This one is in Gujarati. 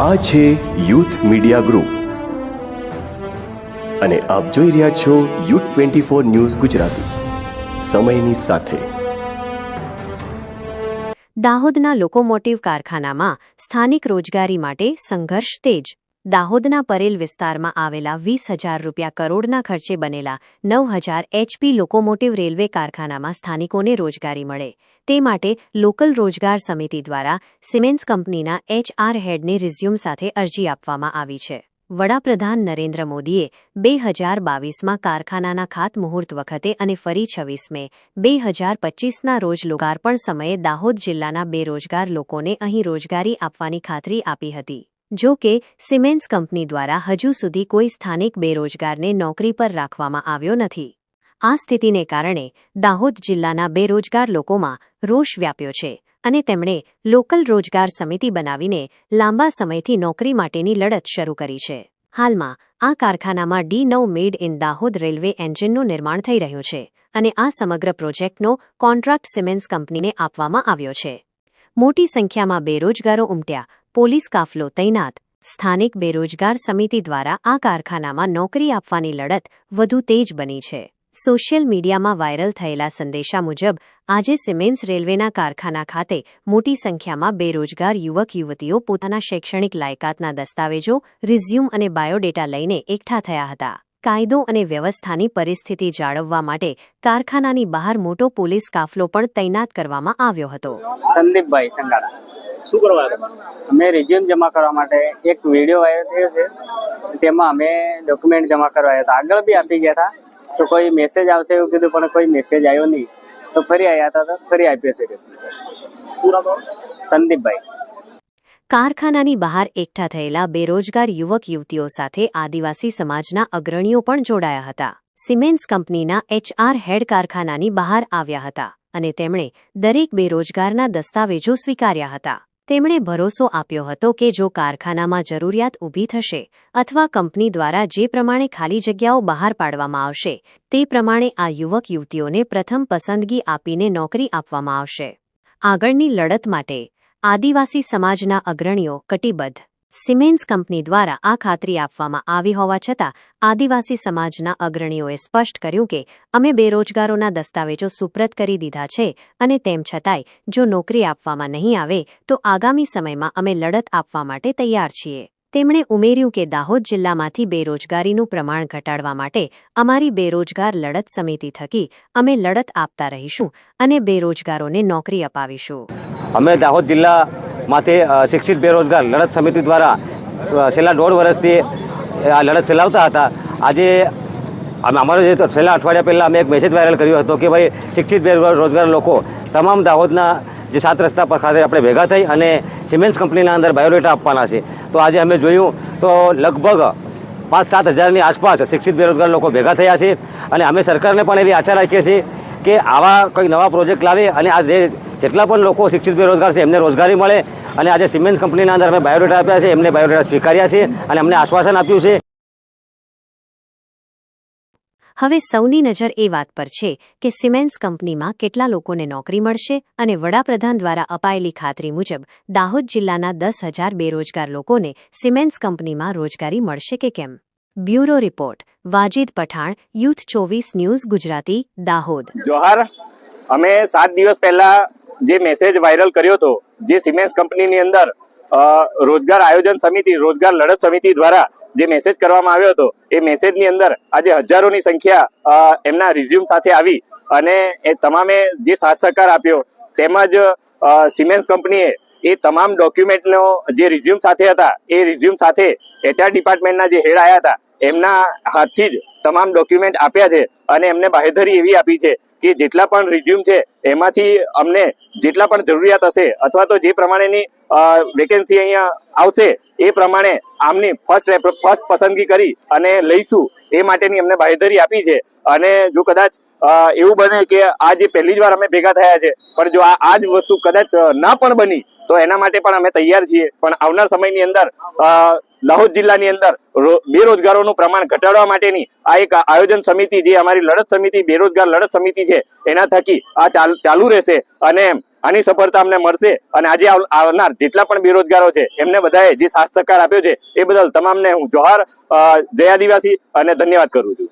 આ છે યુથ મીડિયા ગ્રુપ. અને આપ જોઈ રહ્યા છો youth twenty four news Gujarati. સમયની સાથે. દાહોદના લોકોમોટિવ કારખાનામાં સ્થાનિક રોજગારી માટે સંઘર્ષ તેજ. દાહોદના પરેલ વિસ્તારમાં આવેલા વીસ હજાર રૂપિયા કરોડના ખર્ચે બનેલા નવ હજાર એચપી લોકોમોટિવ રેલવે કારખાનામાં સ્થાનિકોને રોજગારી મળે. તે માટે લોકલ રોજગાર સમિતિ દ્વારા સિમેન્સ કંપનીના એચઆર હેડને રિઝ્યુમ સાથે અરજી આપવામાં આવી છે. વડાપ્રધાન નરેન્દ્ર મોદીએ બે હજાર બાવીસમાં કારખાનાના ખાતમુહૂર્ત વખતે અને ફરી છવ્વીસ મે બે હજાર પચીસના રોજ લોકાર્પણ સમયે દાહોદ જિલ્લાના બેરોજગાર લોકોને અહીં રોજગારી આપવાની ખાતરી આપી હતી. જો કે, સિમેન્સ કંપની દ્વારા હજુ સુધી કોઈ સ્થાનિક બેરોજગારને નોકરી પર રાખવામાં આવ્યો નથી. આ સ્થિતિને કારણે દાહોદ જિલ્લાના બેરોજગાર લોકોમાં રોષ વ્યાપ્યો છે અને તેમણે લોકલ રોજગાર સમિતિ બનાવીને લાંબા સમયથી નોકરી માટેની લડત શરૂ કરી છે. હાલમાં, આ કારખાનામાં ડી નવ મેડ ઇન દાહોદ રેલવે એન્જિનનું નિર્માણ થઈ રહ્યું છે અને આ સમગ્ર પ્રોજેક્ટનો કોન્ટ્રાક્ટ સિમેન્સ કંપનીને આપવામાં આવ્યો છે. મોટી સંખ્યામાં બેરોજગારો ઉમટ્યા, પોલીસ કાફલો, તૈનાત, સ્થાનિક બેરોજગાર સમિતિ દ્વારા આ કારખાનામાં નોકરી આપવાની લડત વધુ તેજ બની છે. સોશિયલ મીડિયામાં વાયરલ થયેલા સંદેશા મુજબ, આજે સિમેન્સ રેલવેના કારખાના ખાતે મોટી સંખ્યામાં બેરોજગાર યુવક યુવતીઓ પોતાના શૈક્ષણિક લાયકાતના દસ્તાવેજો, રિઝ્યુમ અને બાયોડેટા લઈને એકઠા થયા હતા. કાયદો અને વ્યવસ્થાની પરિસ્થિતિ જાળવવા માટે કારખાનાની બહાર મોટો પોલીસ કાફલો પણ તૈનાત કરવામાં આવ્યો હતો. સંદીપભાઈ સંગાડા. શું અમે રિઝ્યુમ જમા કરવા માટે એક વીડિયો વાયરલ થયો છે. તેમાં અમે ડોક્યુમેન્ટ જમા કરવા હતા. આગળ બી આપી ગયા હતા. તો કોઈ મેસેજ આવશે એવું કીધું પણ કોઈ મેસેજ આવ્યો નહીં. તો ફરી આવ્યા હતા તો ફરી આપી શકે શું નામ તમારું? સંદીપભાઈ. કારખાનાની બહાર એકઠા થયેલા બેરોજગાર યુવક યુવતીઓ સાથે આદિવાસી સમાજના અગ્રણીઓ પણ જોડાયા હતા. સિમેન્ટ્સ કંપનીના એચઆર હેડ કારખાનાની બહાર આવ્યા હતા અને તેમણે દરેક બેરોજગારના દસ્તાવેજો સ્વીકાર્યા હતા. તેમણે ભરોસો આપ્યો હતો કે જો કારખાનામાં જરૂરિયાત ઊભી થશે અથવા કંપની દ્વારા જે પ્રમાણે ખાલી જગ્યાઓ બહાર પાડવામાં આવશે, તે પ્રમાણે આ યુવક યુવતીઓને પ્રથમ પસંદગી આપીને નોકરી આપવામાં આવશે. આગળની લડત માટે આદિવાસી સમાજના અગ્રણીઓ કટિબદ્ધ સિમેન્સ કંપની દ્વારા આ ખાતરી આપવામાં આવી હોવા છતાં, આદિવાસી સમાજના અગ્રણીઓએ સ્પષ્ટ કર્યું કે, અમે બેરોજગારોના દસ્તાવેજો સુપ્રત કરી દીધા છે અને તેમ છતાંય, જો નોકરી આપવામાં નહીં આવે, તો આગામી સમયમાં અમે લડત આપવા માટે તૈયાર છીએ. તેમણે ઉમેર્યું કે દાહોદ જિલ્લામાંથી બેરોજગારીનું પ્રમાણ ઘટાડવા માટે અમારી બેરોજગાર લડત સમિતિ થકી અમે લડત આપતા રહીશું અને બેરોજગારોને નોકરી અપાવીશું. અમે દાહોદ જિલ્લામાંથી અ, શિક્ષિત બેરોજગાર લડત સમિતિ દ્વારા છેલ્લા દોઢ વર્ષથી આ લડત ચલાવતા હતા. આજે અમે અમારો જે છેલ્લા અઠવાડિયા પહેલાં અમે એક મેસેજ વાયરલ કર્યો હતો કે ભાઈ શિક્ષિત બેરોજગાર લોકો તમામ દાહોદના જે સાત રસ્તા પર ખાતે આપણે ભેગા થઈ અને સિમેન્સ કંપનીના અંદર બાયોડેટા આપવાના છે. તો આજે અમે જોયું તો લગભગ પાંચ સાત હજારની આસપાસ શિક્ષિત બેરોજગાર લોકો ભેગા થયા છે. અને અમે સરકારને પણ એવી આશા રાખીએ છીએ કે આવા કંઈક નવા પ્રોજેક્ટ લાવે અને આ જે જેટલા પણ લોકો શિક્ષિત બેરોજગાર છે એમને રોજગારી મળે અને આજે સિમેન્સ કંપનીના અંદર અમે બાયોડેટા આપ્યા છે એમને બાયોડેટા સ્વીકાર્યા છે અને અમને આશ્વાસન આપ્યું છે. હવે સૌની નજર એ વાત પર છે કે સિમેન્સ કંપનીમાં કેટલા લોકોને નોકરી મળશે અને વડાપ્રધાન દ્વારા અપાયેલી ખાતરી મુજબ દાહોદ જિલ્લાના દસ હજાર બેરોજગાર લોકોને સિમેન્સ કંપનીમાં રોજગારી મળશે કે કેમ? Bureau report Wajid Pathan youth ચોવીસ ન્યૂઝ ગુજરાતી દાહોદ. જોહર અમે સાત દિવસ પહેલા જે મેસેજ વાયરલ કર્યો હતો, જે સિમેન્સ કંપનીની અંદર રોજગાર આયોજન સમિતિ, રોજગાર લડત સમિતિ દ્વારા જે મેસેજ કરવામાં આવ્યો હતો, એ મેસેજની અંદર આજે હજારોની સંખ્યા એમના રિઝ્યુમ સાથે આવી અને એ તમામે જે સાથ સહકાર આપ્યો, તેમજ સિમેન્સ કંપનીએ એ તમામ ડોક્યુમેન્ટનો જે રિઝ્યુમ સાથે હતા, એ રિઝ્યુમ સાથે એચઆર ડિપાર્ટમેન્ટના જે હેડ આવ્યા હતા એમના હાથથી જ તમામ ડોક્યુમેન્ટ આપ્યા છે અને એમને બાહેધરી એવી આપી છે કે જેટલા પણ રિઝ્યુમ છે, એમાંથી અમને જેટલા પણ જરૂરિયાત હશે અથવા તો જે પ્રમાણેની વેકેન્સી અહીંયા આવશે, એ પ્રમાણે આમની ફર્સ્ટ ફર્સ્ટ પસંદગી કરી અને લઈશું. એ માટેની અમને બાહેધરી આપી છે. અને જો કદાચ એવું બને કે આ જે પહેલી જ વાર અમે ભેગા થયા છે, પણ જો આ જ વસ્તુ કદાચ ના પણ બની તો એના માટે પણ અમે તૈયાર છીએ. પણ આવનાર સમયની અંદર દાહોદ જિલ્લાની અંદર બેરોજગારોનું પ્રમાણ ઘટાડવા માટેની આ એક આયોજન સમિતિ જે અમારી લડત સમિતિ, બેરોજગાર લડત સમિતિ છે, એના થકી આ ચાલુ રહેશે અને આની સફળતા અમને મળશે. અને આજે આવનાર જેટલા પણ બેરોજગારો છે, એમને બધાએ જે સાથ સહકાર આપ્યો છે, એ બદલ તમામને હું જોહાર જય આદિવાસી અને ધન્યવાદ કરું છું.